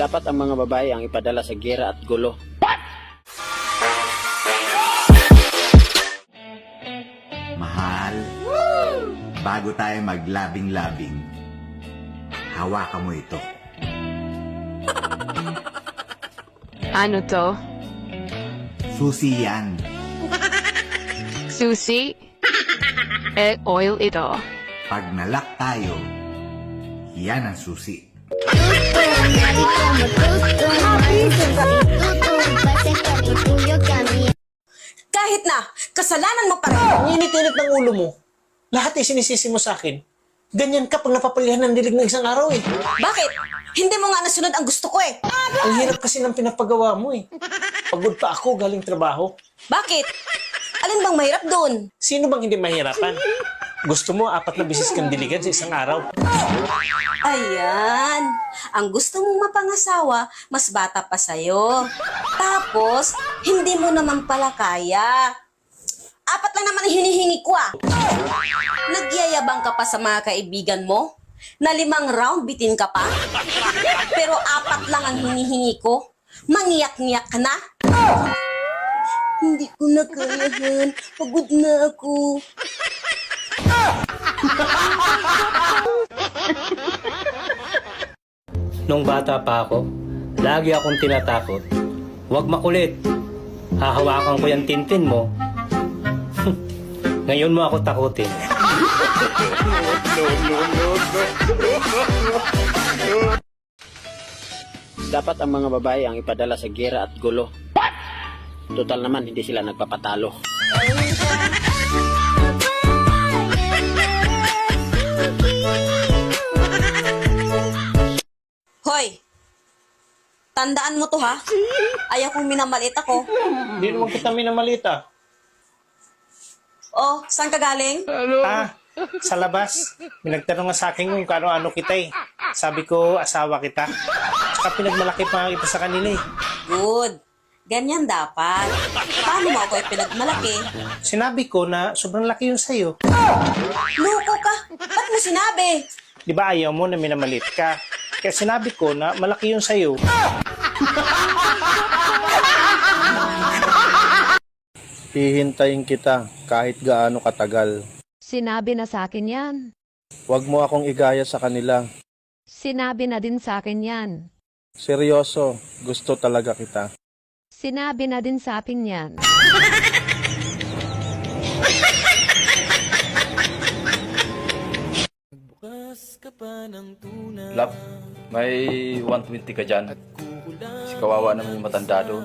Dapat ang mga babae ang ipadala sa gera at gulo. Mahal, bago tayo maglabing-labing, hawakan mo ito. Ano to? Susi yan. Susi? Eh, oil ito. Pag nalak tayo, yan ang susi. Kahit na, kasalanan mo pa rin. Ang init-init ng ulo mo. Lahat ay sinisisi mo sa akin. Ganyan ka pag napapalihan ng dilig ng isang araw eh. Bakit? Hindi mo nga nasunod ang gusto ko eh. Ang hirap kasi ng pinapagawa mo eh. Pagod pa ako galing trabaho. Bakit? Alin bang mahirap doon? Sino bang hindi mahirapan? Gusto mo apat na bisis kang diligan sa isang araw. Ayan. Ang gusto mong mapangasawa, mas bata pa sa'yo. Tapos, hindi mo naman pala kaya. Apat lang naman hinihingi ko ah. Nagyayabang ka pa sa mga kaibigan mo? Na limang round bitin ka pa? Pero apat lang ang hinihingi ko? Mangiyak-ngiyak ka na? Hindi ko na kayahan. Pagod na ako. Nung bata pa ako, lagi akong tinatakot. Huwag makulit. Hahawakan ko yung tintin mo. Ngayon mo ako takutin. Dapat ang mga babae ang ipadala sa gera at gulo. Total naman, hindi sila nagpapatalo. Hoy! Tandaan mo to ha. Ayaw kong minamalit ako. Hindi naman kita minamalita. Oh, saan ka galing? Ah, sa labas. May nagtanong nga sa akin kung kano-ano kita eh. Sabi ko, asawa kita. Tsaka pinagmalaki pa kita sa kanila eh. Good. Ganyan dapat. Paano mo ako ipinagmalaki? Sinabi ko na sobrang laki yung sayo. Loko mo sinabi? Di ba ayaw mo na minamalit ka? Kaya sinabi ko na malaki yung sayo. Hihintayin kita kahit gaano katagal. Sinabi na sa akin yan. Huwag mo akong igaya sa kanila. Sinabi na din sa akin yan. Seryoso, gusto talaga kita. Sinabi na din sa akin yan. Love, may 120 ka dyan. Si kawawa naman yung matanda doon.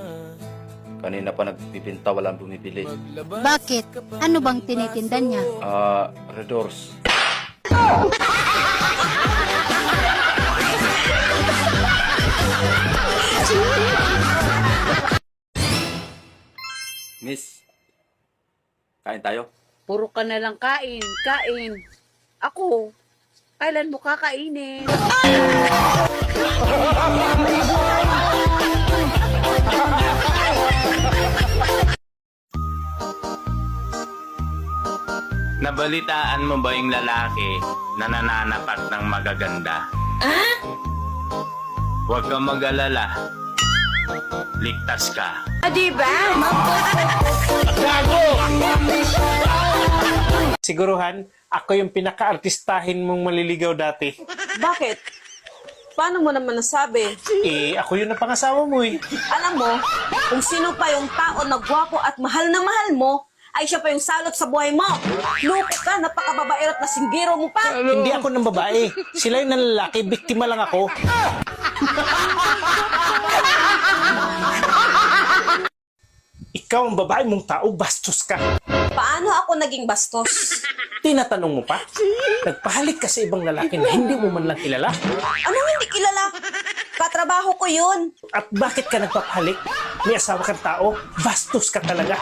Kanina pa nagpipinta, walang bumibili. Bakit? Ano bang tinitinda niya? Ah, Redors. Miss, kain tayo. Puro ka na lang kain, kain. Ako, kailan mo kakainin? Nabalitaan mo ba yung lalaki na nananapat ng magaganda? Huwag kang mag-alala. Ligtas ka. Siguruhan, ako yung pinaka-artistahin mong maliligaw dati. Bakit? Paano mo naman nasabi? Eh, ako yung napangasawa mo eh. Alam mo, kung sino pa yung tao na gwapo at mahal na mahal mo, ay siya pa yung salot sa buhay mo. Loko ka, napakababae at nasinggiro mo pa. Hindi ako ng babae. Sila yung lalaki, biktima lang ako. Ikaw ang babae mong tao, bastos ka. Paano ako naging bastos? Tinatanong mo pa? Nagpahalik ka sa ibang lalaki na hindi mo man lang kilala? Anong hindi kilala? Katrabaho ko yun. At bakit ka nagpapahalik? May asawa kang tao, bastos ka talaga.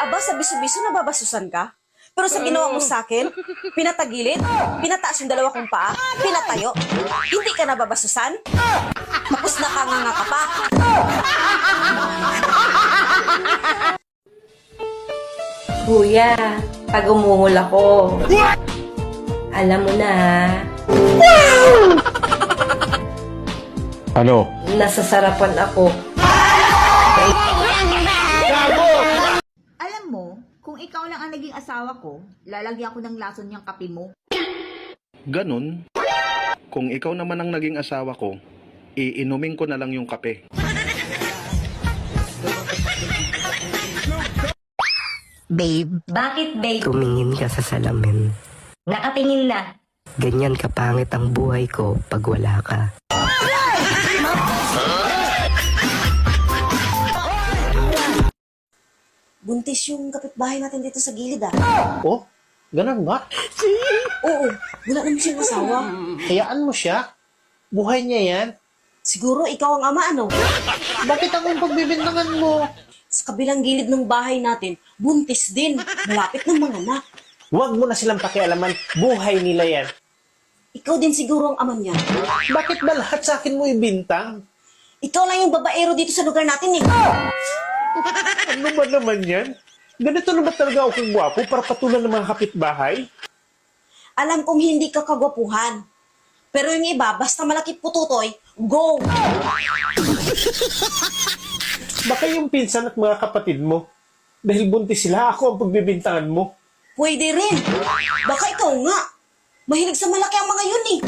Aba, sa biso-biso nababasusan ka? Pero sa ginawa mo sa akin, pinatagilid, pinataas yung dalawa kong paa, pinatayo. Hindi ka nababasusan? Tapos nakanganga ka pa. Kuya, pag umungol ako, alam mo na ha. Ano? Nasasarapan ako. Alam mo, kung ikaw lang ang naging asawa ko, lalagyan ko ng lason niyang kape mo. Ganun. Kung ikaw naman ang naging asawa ko, iinumin ko na lang yung kape. Babe, Bakit, babe? tumingin ka sa salamin. Nakatingin na. Ganyan kapangit ang buhay ko pag wala ka. Buntis yung kapitbahay natin dito sa gilid ah. Oh, ganun ba? Oo, wala naman siyang asawa. Hayaan mo siya. Buhay niya yan. Siguro ikaw ang ama ano? Bakit ang pagbibintangan mo? Sa kabilang gilid ng bahay natin, buntis din. Malapit ng mga anak. Huwag mo na silang pakialaman. Buhay nila yan. Ikaw din siguro ang ama niya. Bakit ba lahat sa akin mo ibintang? Ikaw lang yung babaero dito sa lugar natin eh. Ano ba naman yan? Ganito na ba talaga ako gwapo para patulan ng mga kapitbahay? Alam kong hindi ka kagwapuhan. Pero yung iba, basta malaki pututoy, go! Baka yung pinsan at mga kapatid mo. Dahil buntis sila, ako ang pagbibintangan mo. Pwede rin. Baka ikaw nga. Mahilig sa malaki ang mga yun eh.